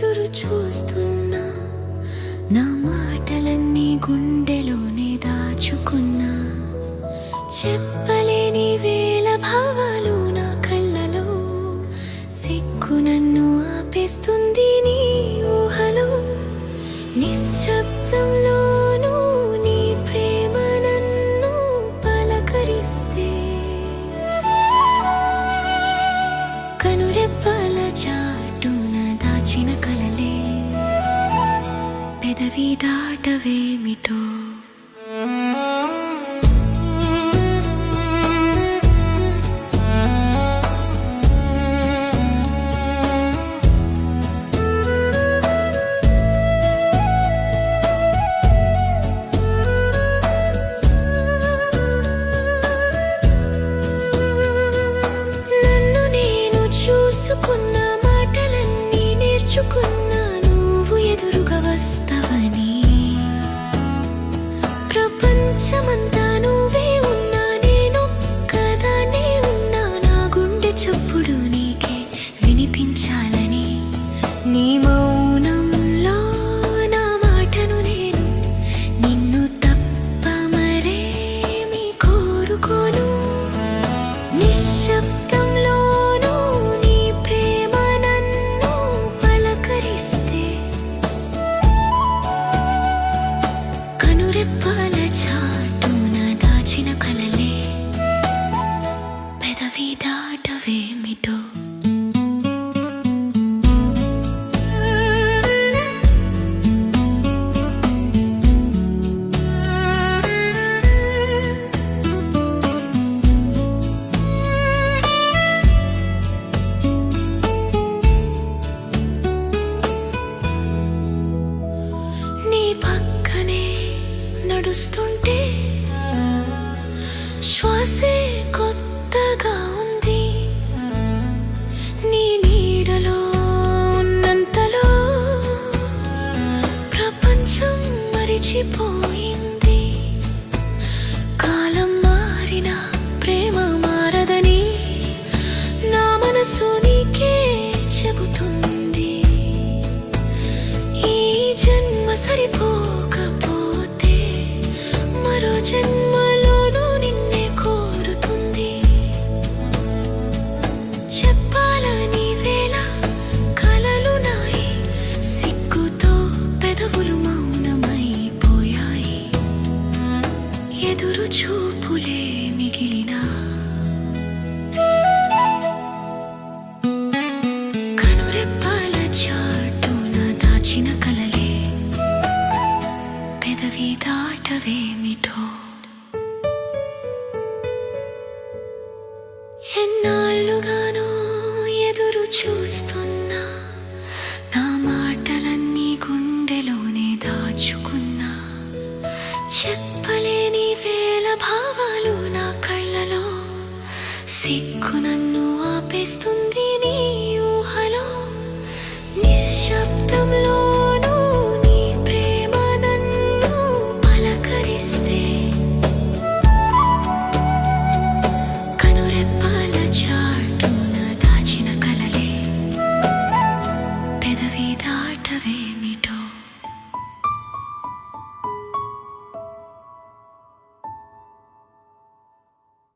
ఎదురు చూస్తున్నా. నా మాటలన్నీ గుండెలోనే దాచుకున్నా. చెప్పలేని వేల భావాలు నా కళ్ళలో. సిగ్గు నన్ను ఆపేస్తుంది. పెదవి దాటవేమిటో? నన్ను నేను చూసుకున్న మాటలన్నీ నేర్చుకున్నా దాటవేమిటో నీ పక్కనే నడుస్తుంటే మర్చిపోయింది. కాలం మారిన ప్రేమ మారదని నా మనసు నీకే చెబుతుంది. ఈ జన్మ సరిపోకపోతే మరో జన్మ ఎదురు చూపులే మిగిలినా కనురెప్పల చాటున దాచిన కలలే పెదవి దాటవేమిటో ఎన్నాళ్ళుగానో ఎదురు చూస్తున్నా సిగ్గు నన్ను ఆపేస్తుంది నీ ఊహలో. నిశ్శబ్దంలోనూ నీ ప్రేమ నన్ను పలకరిస్తే. కనురెప్పాల చాటున దాచిన కలలే. పెదవి దాటవేమిటో